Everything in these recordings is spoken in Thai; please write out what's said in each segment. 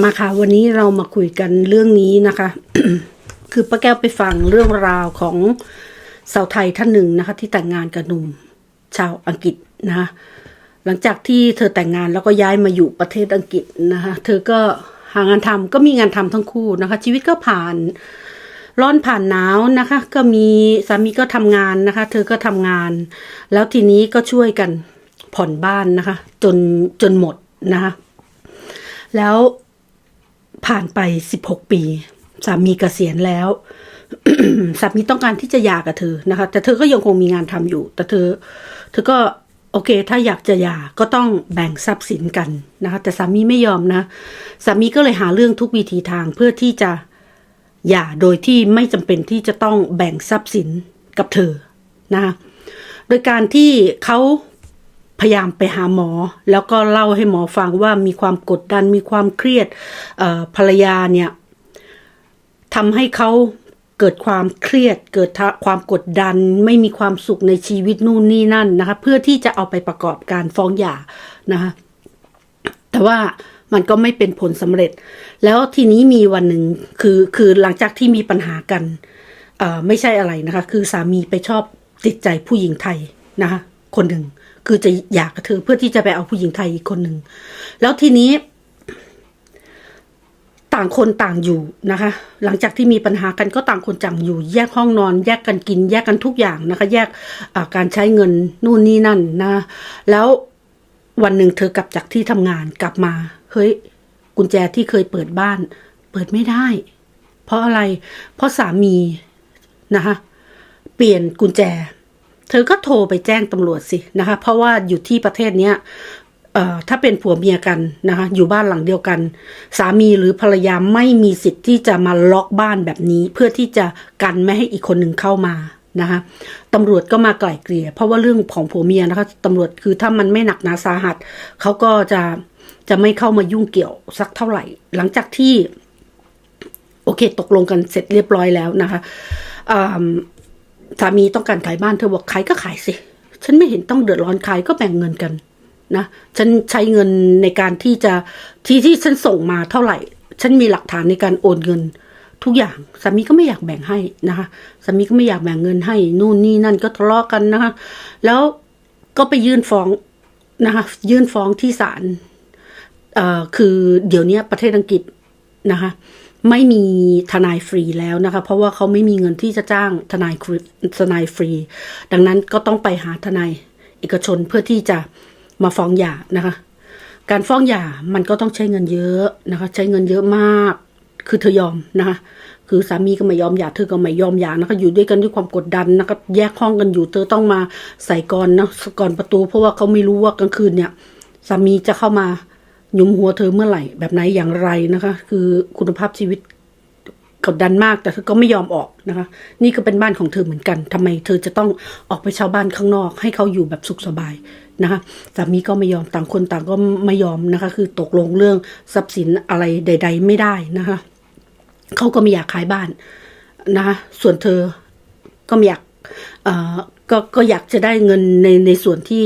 มาค่ะวันนี้เรามาคุยกันเรื่องนี้นะคะ คือป้าแก้วไปฟังเรื่องราวของสาวไทยท่านหนึ่งนะคะ ที่แต่งงานกับหนุ่มชาวอังกฤษนะคะหลังจากที่เธอแต่งงานแล้วก็ย้ายมาอยู่ประเทศอังกฤษนะคะเธอก็หางานทำก็มีงานทำทั้งคู่นะคะ ชีวิตก็ผ่านร้อนผ่านหนาวนะคะ ก็มีสามีก็ทำงานนะคะ เธอก็ทำงาน แล้วทีนี้ก็ช่วยกันผ่อนบ้านนะคะ จนจนหมดนะคะแล้ว ผ่านไปสิบหกปี สามีเกษียณแล้วสามีต้องการที่จะหย่ากับเธอนะคะ แต่เธอก็ยังคงมีงานทำอยู่ แต่เธอ เธอก็โอเค ถ้าอยากจะหย่าก็ต้องแบ่งทรัพย์สินกันนะคะ แต่สามีไม่ยอมนะ สามีก็เลยหาเรื่องทุกวิธีทางเพื่อที่จะหย่าโดยที่ไม่จำเป็นที่จะต้องแบ่งทรัพย์สินกับเธอนะคะโดยการที่เขา พยายามไปหาหมอ แล้วก็เล่าให้หมอฟังว่ามีความกดดันมีความเครียดภรรยาเนี่ยทำให้เขาเกิดความเครียด เกิดความกดดัน ไม่มีความสุขในชีวิตนู่นนี่นั่นนะคะ เพื่อที่จะเอาไปประกอบการฟ้องหย่านะคะแต่ว่ามันก็ไม่เป็นผลสำเร็จ แล้วทีนี้มีวันหนึ่งคือคือหลังจากที่มีปัญหากันไม่ใช่อะไรนะคะ คือสามีไปชอบติดใจผู้หญิงไทยนะคะ คนหนึ่งคือจะอยากกับเธอเพื่อที่จะไปเอาผู้หญิงไทยอีกคนหนึ่งแล้วทีนี้ ต่างคนต่างอยู่นะคะ หลังจากที่มีปัญหากันก็ต่างคนต่างอยู่ แยกห้องนอน แยกกันกิน แยกกันทุกอย่างนะคะ แยกการใช้เงินนู่นนี่นั่นนะ แล้ววันหนึ่งเธอกลับจากที่ทำงานกลับมาเฮ้ยกุญแจที่เคยเปิดบ้าน เปิดไม่ได้ เพราะอะไร เพราะสามีนะคะเปลี่ยนกุญแจ เธอก็โทรไปแจ้งตำรวจสินะคะ เพราะว่าอยู่ที่ประเทศเนี้ยถ้าเป็นผัวเมียกันนะคะ อยู่บ้านหลังเดียวกัน สามีหรือภรรยาไม่มีสิทธิ์ที่จะมาล็อกบ้านแบบนี้ เพื่อที่จะกันไม่ให้อีกคนหนึ่งเข้ามานะคะตำรวจก็มาไกล่เกลี่ย เพราะว่าเรื่องของผัวเมียนะคะตำรวจคือถ้ามันไม่หนักหนาสาหัสเขาก็จะจะไม่เข้ามายุ่งเกี่ยวสักเท่าไหร่ หลังจากที่ โอเค ตกลงกันเสร็จเรียบร้อยแล้วนะคะอ่า สามีต้องการขายบ้านเธอบอกขายก็ขายสิ ฉันไม่เห็นต้องเดือดร้อนขายก็แบ่งเงินกันนะฉันใช้เงินในการที่จะที่ที่ฉันส่งมาเท่าไหร่ ฉันมีหลักฐานในการโอนเงิน ทุกอย่างสามีก็ไม่อยากแบ่งให้นะคะสามีก็ไม่อยากแบ่งเงินให้นู่นนี่นั่นก็ทะเลาะกันนะคะแล้วก็ไปยื่นฟ้องนะคะยื่นฟ้องที่ศาลเอ่อคือเดี๋ยวนี้ประเทศอังกฤษนะคะ ไม่มีทนายฟรีแล้วนะคะ เพราะว่าเขาไม่มีเงินที่จะจ้างทนายทนายฟรี ดังนั้นก็ต้องไปหาทนายเอกชนเพื่อที่จะมาฟ้องหย่านะคะ การฟ้องหย่ามันก็ต้องใช้เงินเยอะนะคะ ใช้เงินเยอะมาก คือเธอยอมนะคะคือสามีก็ไม่ยอมหย่าเธอก็ไม่ยอมหย่านะคะอยู่ด้วยกันด้วยความกดดันนะคะแยกห้องกันอยู่เธอต้องมาใส่กรนะก่อนประตู เพราะว่าเขาไม่รู้ว่ากลางคืนเนี่ยสามีจะเข้ามา หยุมหัวเธอเมื่อไหร่ แบบไหนอย่างไรนะคะ คือคุณภาพชีวิตกดดันมากแต่เธอก็ไม่ยอมออกนะคะ นี่ก็เป็นบ้านของเธอเหมือนกันทำไมเธอจะต้องออกไปเช่าบ้านข้างนอก ให้เขาอยู่แบบสุขสบายนะคะสามีก็ไม่ยอมต่างคนต่างก็ไม่ยอมนะคะ คือตกลงเรื่องทรัพย์สินอะไรใด ๆ ไม่ได้นะคะเขาก็ไม่อยากขายบ้านนะคะส่วนเธอก็ไม่อยากก็ก็อยากจะได้เงินในในส่วนที่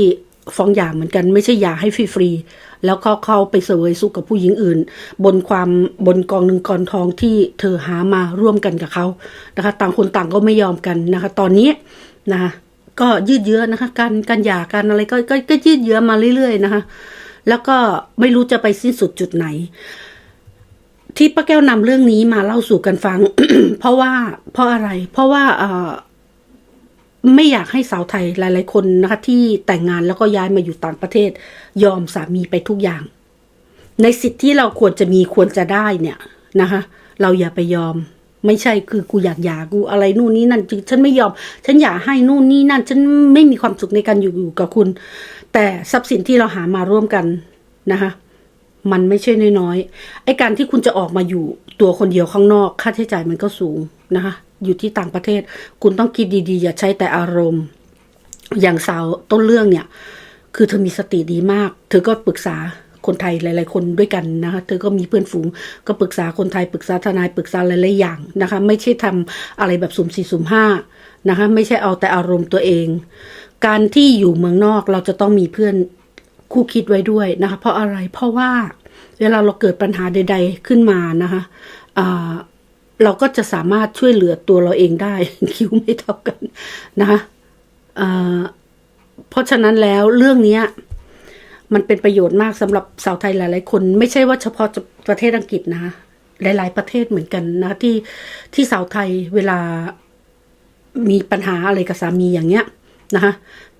ฟ้องหย่าเหมือนกันไม่ใช่หย่าให้ฟรีๆแล้วก็เข้าไปเสวยสุขกับผู้หญิงอื่น บนความบนกองหนึ่งกองทองที่เธอหามาร่วมกันกับเขานะคะ ต่างคนต่างก็ไม่ยอมกันนะคะ ตอนนี้นะคะก็ยืดเยื้อนะคะ การการหย่ากันอะไรก็ก็ก็ยืดเยื้อมาเรื่อย ๆ นะคะ แล้วก็ไม่รู้จะไปสิ้นสุดจุดไหน ที่ป้าแก้วนำเรื่องนี้มาเล่าสู่กันฟัง เพราะว่าเพราะอะไร เพราะว่าเอ่อ ไม่อยากให้สาวไทยหลาย ๆ คนนะคะที่แต่งงานแล้วก็ย้ายมาอยู่ต่างประเทศ ยอมสามีไปทุกอย่าง ในสิทธิ์ที่เราควรจะมีควรจะได้เนี่ยนะคะ เราอย่าไปยอม ไม่ใช่คือกูอยากหย่ากูอะไรนู่นนี่นั่นฉันไม่ยอม ฉันอยากให้นู่นนี่นั่น ฉันไม่มีความสุขในการอยู่อยู่กับคุณ แต่ทรัพย์สินที่เราหามาร่วมกันนะคะมันไม่ใช่น้อยๆไอ้การที่คุณจะออกมาอยู่ตัวคนเดียวข้างนอก ค่าใช้จ่ายมันก็สูงนะคะ อยู่ที่ต่างประเทศ คุณต้องคิดดีๆ อย่าใช้แต่อารมณ์ อย่างสาวต้นเรื่องเนี่ย คือเธอมีสติดีมาก เธอก็ปรึกษาคนไทยหลาย ๆ คนด้วยกันนะคะเธอก็มีเพื่อนฝูงก็ปรึกษาคนไทยปรึกษาทนายปรึกษาหลายๆอย่างนะคะ ไม่ใช่ทำอะไรแบบสุ่มสี่สุ่มห้านะคะ ไม่ใช่เอาแต่อารมณ์ตัวเอง การที่อยู่เมืองนอกเราจะต้องมีเพื่อนคู่คิดไว้ด้วยนะคะ เพราะอะไรเพราะว่าเวลาเราเกิดปัญหาใด ๆ ขึ้นมานะคะ เราก็จะสามารถช่วยเหลือตัวเราเองได้ คิวไม่เท่ากันนะคะเพราะฉะนั้นแล้วเรื่องนี้มันเป็นประโยชน์มากสำหรับสาวไทยหลาย ๆ คน ไม่ใช่ว่าเฉพาะประเทศอังกฤษนะหลาย ๆ ประเทศเหมือนกันนะคะที่ที่สาวไทยเวลามีปัญหาอะไรกับสามีอย่างเงี้ย นะคะ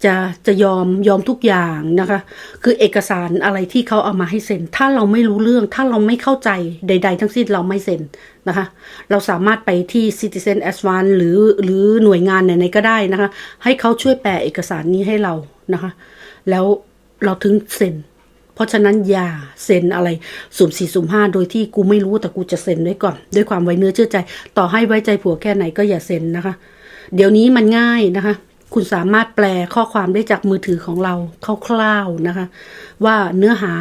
จะจะยอมยอมทุกอย่างนะคะ คือเอกสารอะไรที่เขาเอามาให้เซ็น ถ้าเราไม่รู้เรื่องถ้าเราไม่เข้าใจใด ๆ ทั้งสิ้นเราไม่เซ็นนะคะ เราสามารถไปที่ Citizen Advance หรือหรือหน่วยงานไหนๆก็ได้นะคะ ให้เขาช่วยแปลเอกสารนี้ให้เรานะคะ แล้วเราถึงเซ็นเพราะฉะนั้นอย่าเซ็นอะไรสุ่มสี่สุ่มห้าโดยที่กูไม่รู้แต่กูจะเซ็นด้วยก่อน ด้วยความไว้เนื้อเชื่อใจ ต่อให้ไว้ใจผัวแค่ไหนก็อย่าเซ็นนะคะ เดี๋ยวนี้มันง่ายนะคะ คุณสามารถแปลข้อความได้จากมือถือของเราคร่าวๆนะคะ ว่าเนื้อหา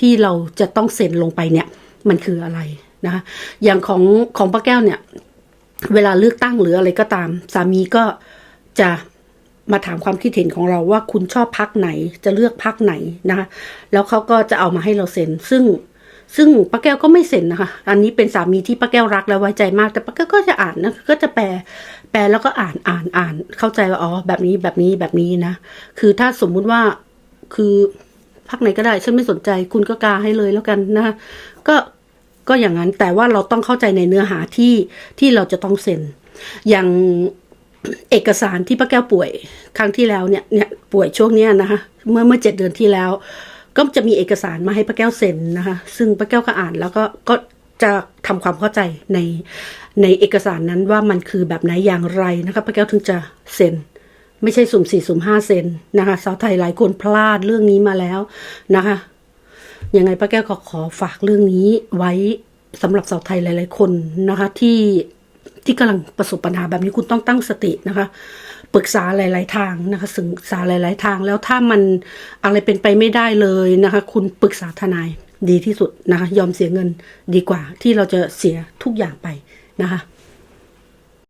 ที่เราจะต้องเซ็นลงไปเนี่ย มันคืออะไรนะคะอย่างของของป้าแก้วเนี่ย เวลาเลือกตั้งหรืออะไรก็ตาม สามีก็จะมาถามความคิดเห็นของเราว่าคุณชอบพักไหนจะเลือกพักไหนนะคะแล้วเขาก็จะเอามาให้เราเซ็น ซึ่ง ซึ่งป้าแก้วก็ไม่เซ็นนะคะ อันนี้เป็นสามีที่ป้าแก้วรักและไว้ใจมาก แต่ป้าแก้วก็จะอ่านนะ ก็จะแปล แปลแล้วก็อ่านอ่านอ่าน เข้าใจว่าอ๋อแบบนี้แบบนี้แบบนี้นะ คือถ้าสมมุติว่าคือพักไหนก็ได้ ฉันไม่สนใจ คุณก็กาให้เลยแล้วกันนะคะก็ก็อย่างนั้น แต่ว่าเราต้องเข้าใจในเนื้อหาที่ที่เราจะต้องเซ็น อย่างเอกสารที่ป้าแก้วป่วย ครั้งที่แล้วเนี่ยเนี่ยป่วยช่วงเนี้ยนะคะ เมื่อเมื่อเจ็ดเดือนที่แล้ว ก็จะมีเอกสารมาให้ป้าแก้วเซ็นนะคะ ซึ่งป้าแก้วก็อ่านแล้วก็ก็จะทำความเข้าใจในในเอกสารนั้นว่ามันคือแบบไหนอย่างไรนะคะป้าแก้วถึงจะเซ็นไม่ใช่สุ่มสี่สุ่มห้าเซนนะคะสาวไทยหลายคนพลาดเรื่องนี้มาแล้วนะคะยังไงป้าแก้วก็ขอฝากเรื่องนี้ไว้สำหรับสาวไทยหลาย ๆ คนนะคะที่ที่กำลังประสบปัญหาแบบนี้คุณต้องตั้งสตินะคะ ปรึกษาหลาย ๆ ทางนะคะศึกษาหลาย ๆ ทางแล้วถ้ามันอะไรเป็นไปไม่ได้เลยนะคะ คุณปรึกษาทนายดีที่สุดนะคะ ยอมเสียเงินดีกว่าที่เราจะเสียทุกอย่างไปนะคะ